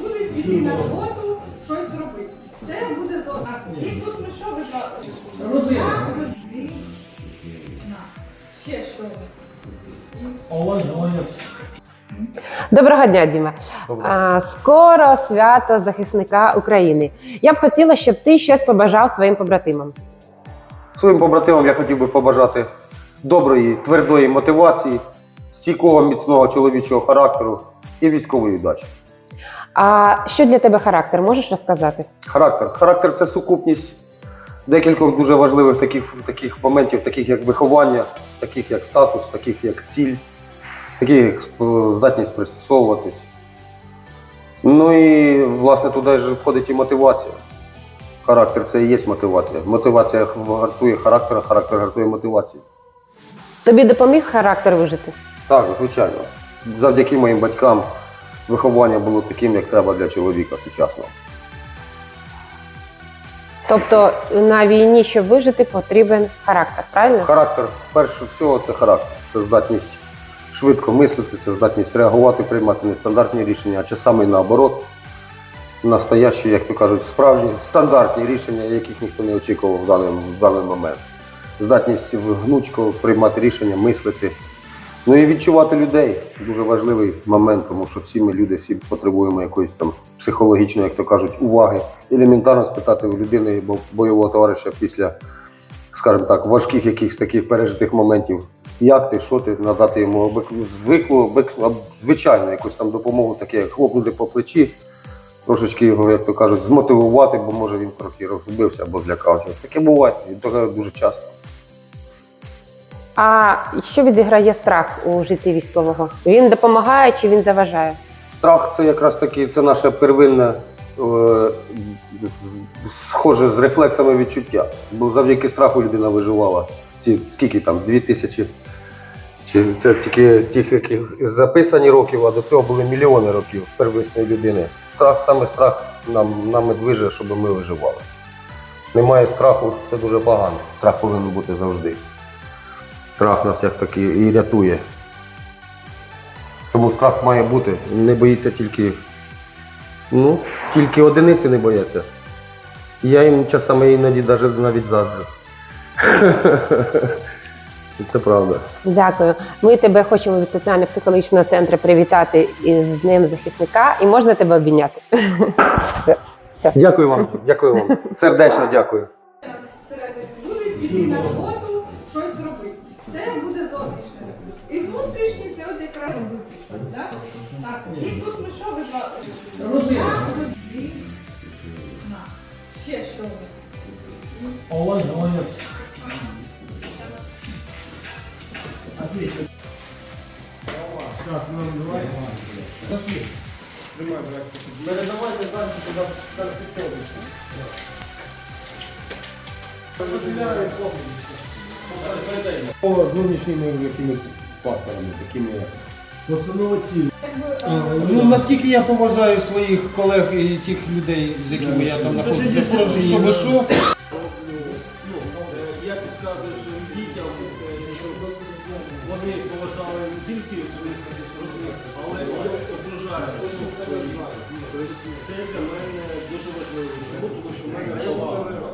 буде піти на роботу, щось зробити. Це буде добре. І тут ми що ви Робили. Ще що? Доброго дня, Діма. А, скоро свято захисника України. Я б хотіла, щоб ти щось побажав своїм побратимам. Своїм побратимам я хотів би побажати доброї, твердої мотивації, стійкого, міцного чоловічого характеру і військової удачі. А що для тебе характер? Можеш розказати? Характер. Характер це сукупність декількох дуже важливих таких, таких моментів, таких як виховання, таких як статус, таких як ціль, таких як здатність пристосовуватись. Ну і власне туди ж входить і мотивація. Характер це і є мотивація. Мотивація гартує характер, а характер гартує мотивацію. Тобі допоміг характер вижити? Так, звичайно. Завдяки моїм батькам виховання було таким, як треба для чоловіка сучасного. Тобто на війні, щоб вижити, потрібен характер, правильно? Характер, перше всього, це характер. Це здатність швидко мислити, це здатність реагувати, приймати нестандартні рішення, а часами наоборот, настоящі, як то кажуть, справжні стандартні рішення, яких ніхто не очікував в даний, в даний момент. Здатність гнучко приймати рішення, мислити. Ну і відчувати людей дуже важливий момент, тому що всі ми люди, всі потребуємо якоїсь там психологічної, як то кажуть, уваги. Елементарно спитати у людини бо- бойового товариша після скажімо так, важких якихось таких пережитих моментів. Як ти, що ти, надати йому об- звичайну якусь там допомогу, таке як хлопнути по плечі, трошечки його, як то кажуть, змотивувати, бо може він трохи розбився або злякався. Таке буває, і таке дуже часто. А що відіграє страх у житті військового? Він допомагає чи він заважає? Страх це якраз таки це наше первинне, е, схоже з рефлексами відчуття. Бо завдяки страху людина виживала. Ці скільки там, дві тисячі. Чи це тільки тих, яких записані років, а до цього були мільйони років з первісної людини. Страх, саме страх нам, нами движе, щоб ми виживали. Немає страху, це дуже погано. Страх повинен бути завжди. Страх нас як такий і рятує. Тому страх має бути. Не боїться тільки. Ну, тільки одиниці не бояться. Я їм часами іноді навіть, навіть заздрю. І це правда. Дякую. Ми тебе хочемо від соціально-психологічного центру привітати із Днем захисника і можна тебе обійняти. Дякую вам. Дякую вам. Сердечно дякую. Буде піти на роботу, зовнішнє. І внутрішнє це от якраз внутрішнє. Да? Так, і тут ми що ви два? Робили. На. Ще що? По зовнішніми якимись факторами, такими. Постанова цілі. Якби, Ну наскільки я поважаю своїх колег і тих людей, з якими я там знаходжуся, прошу, щоб що. Я підказую своїм дітям, е, щоб вони поважали не тільки своїх але й окружають. Це для мене дуже важливо. Чому? Тому що в мене була